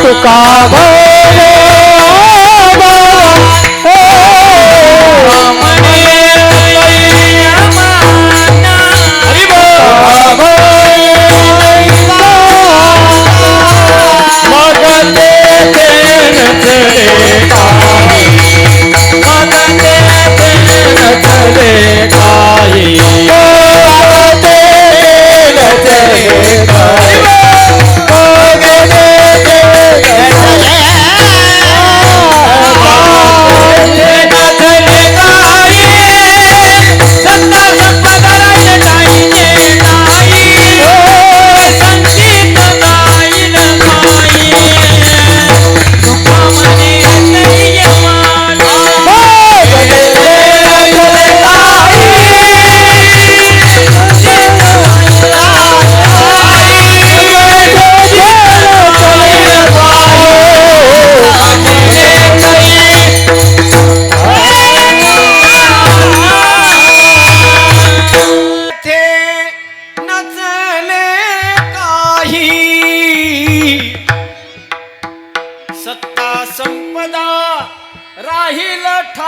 तुका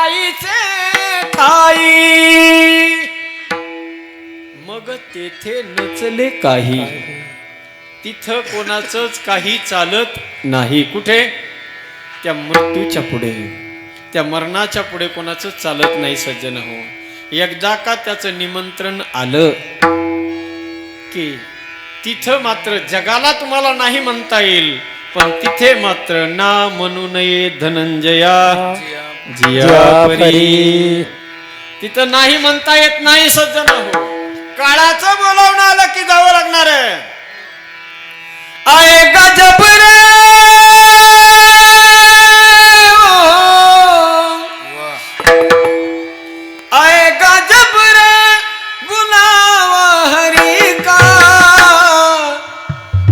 ठाईचे ठाई मग तेथे नचले काही. तिथं कोणाचंच काही चालत नाही. कुठे? त्या मृत्यूच्या पुढे. त्या मरणाच्या पुढे कोणाचं चालत नाही सज्जन हो. एकदा का त्याचं निमंत्रण आलं की तिथं मात्र जगाला तुम्हाला नाही म्हणता येईल पण तिथे मात्र ना म्हणू नये धनंजया. तिथं नाही म्हणता येत नाही सज्जन हो काळाचं बोलावणं आलं की जावं लागणार आहे. गजब रे.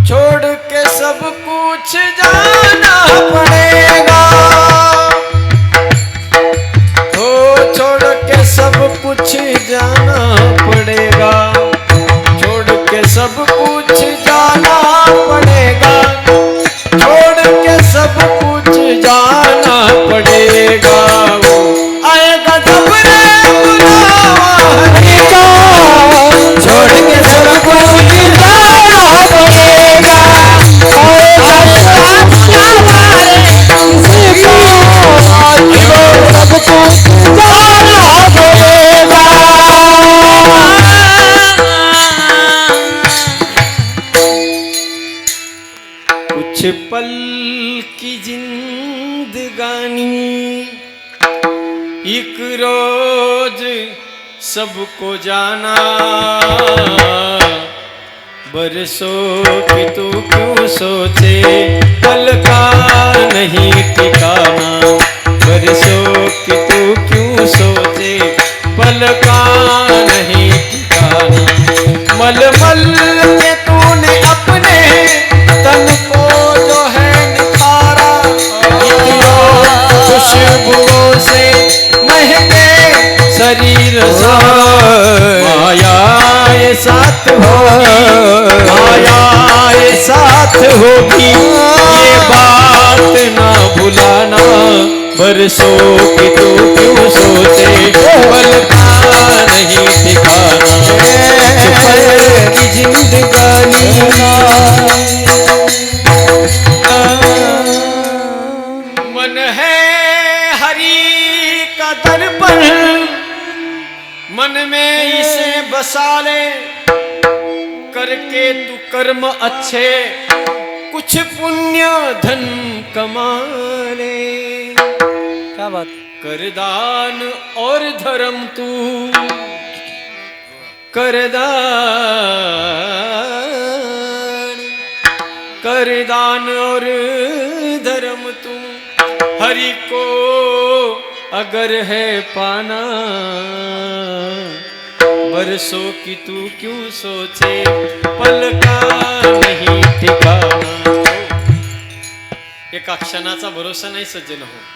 छोड़ के सब कुछ जा. कुछ पल की जिंदगानी। एक रोज सबको जाना। बरसों की तू क्यों सोचे? पल का नहीं ठिकाना। बरसों की तू क्यों सोचे? पल का नहीं ठिकाना। मल मल के साथ होगी ये बात ना भुलाना बरसों की तो क्यों सोचे पल का नहीं ठिकाना की जिंदगानी मन है हरि का दर्पण मन में इसे बसा ले। करके तू कर्म अच्छे कुछ पुण्य धन कमाले क्या बात? कर दान और धर्म तू। कर दान कर दान और धर्म तू। हरि को अगर है पाना। बरसों की तू क्यों सोचे? पलका नहीं ठिकाना। एका क्षणाचा भरोसा नाही सज्जन हो।